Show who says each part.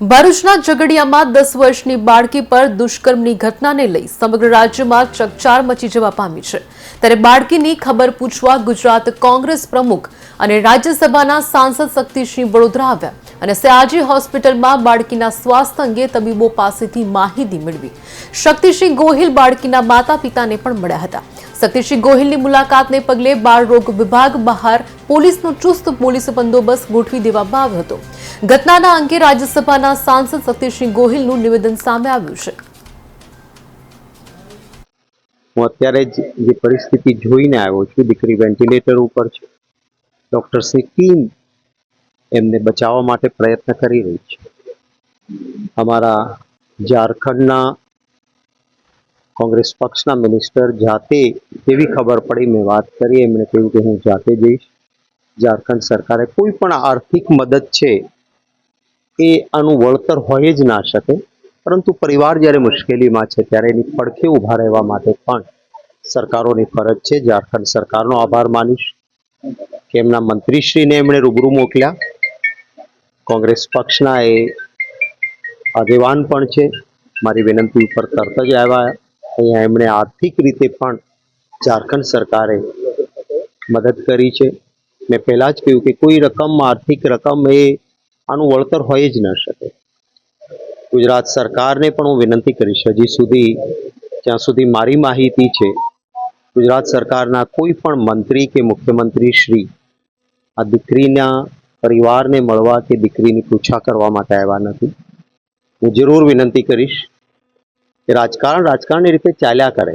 Speaker 1: ભરૂચના ઝઘડિયામાં દસ વર્ષની બાળકી પર દુષ્કર્મની ઘટનાને લઈ સમગ્ર રાજ્યમાં ચકચાર મચી જવા પામી છે. ત્યારે બાળકીની ખબર પૂછવા ગુજરાત કોંગ્રેસ પ્રમુખ અને રાજ્યસભાના સાંસદ શક્તિસિંહ વડોદરા આવ્યા અને સયાજી હોસ્પિટલમાં બાળકીના સ્વાસ્થ્ય અંગે તબીબો પાસેથી માહિતી મેળવી. શક્તિસિંહ ગોહિલ બાળકીના માતા પિતાને પણ મળ્યા હતા. શક્તિસિંહ ગોહિલની મુલાકાતને પગલે બાળ રોગ વિભાગ બહાર પોલીસનો ચુસ્ત પોલીસ બંદોબસ્ત ગોઠવી દેવામાં આવ્યો હતો. ઘટનાના અંગે રાજ્યસભાના સાંસદ શક્તિસિંહ ગોહિલનું નિવેદન સામે આવ્યું છે.
Speaker 2: હું અત્યારે જ પરિસ્થિતિ જોઈને આવ્યો છું, દીકરી વેન્ટિલેટર ઉપર છે. ડૉક્ટર્સની ટીમ એમને બચાવવા માટે પ્રયત્ન કરી રહી છે. અમારા ઝારખંડના કોંગ્રેસ પક્ષના મિનિસ્ટર જાતે એવી ખબર પડી, મેં વાત કરી, એમણે કહ્યું કે હું જાતે જઈશ. ઝારખંડ સરકારે કોઈ પણ આર્થિક મદદ છે એ આનું વળતર હોય જ ના શકે. પરંતુ પરિવાર જ્યારે મુશ્કેલીમાં છે ત્યારે એની પડખે ઊભા રહેવા માટે પણ સરકારોની ફરજ છે. ઝારખંડ સરકારનો આભાર માનીશ. કે એમના મંત્રીશ્રીને એમણે રૂબરૂ મોકલ્યા. કોંગ્રેસ પક્ષના એ આગેવાન પણ છે. મારી વિનંતી ઉપર તરત જ આવ્યા. અહીંયા એમણે આર્થિક રીતે પણ ઝારખંડ સરકારે મદદ કરી છે. મેં પહેલાં જ કહ્યું કે કોઈ રકમ, આર્થિક રકમ એ આનું વળતર હોય જ ન શકે. ગુજરાત સરકારને પણ હું વિનંતી કરીશ, હજી સુધી, જ્યાં સુધી મારી માહિતી છે, ગુજરાત સરકારના કોઈ પણ મંત્રી કે મુખ્યમંત્રી શ્રી આ દીકરીના પરિવારને મળવા કે દીકરીની પૂછા કરવા માટે આવ્યા નથી. હું જરૂર વિનંતી કરીશ કે રાજકારણ રાજકારણની રીતે ચાલ્યા કરે.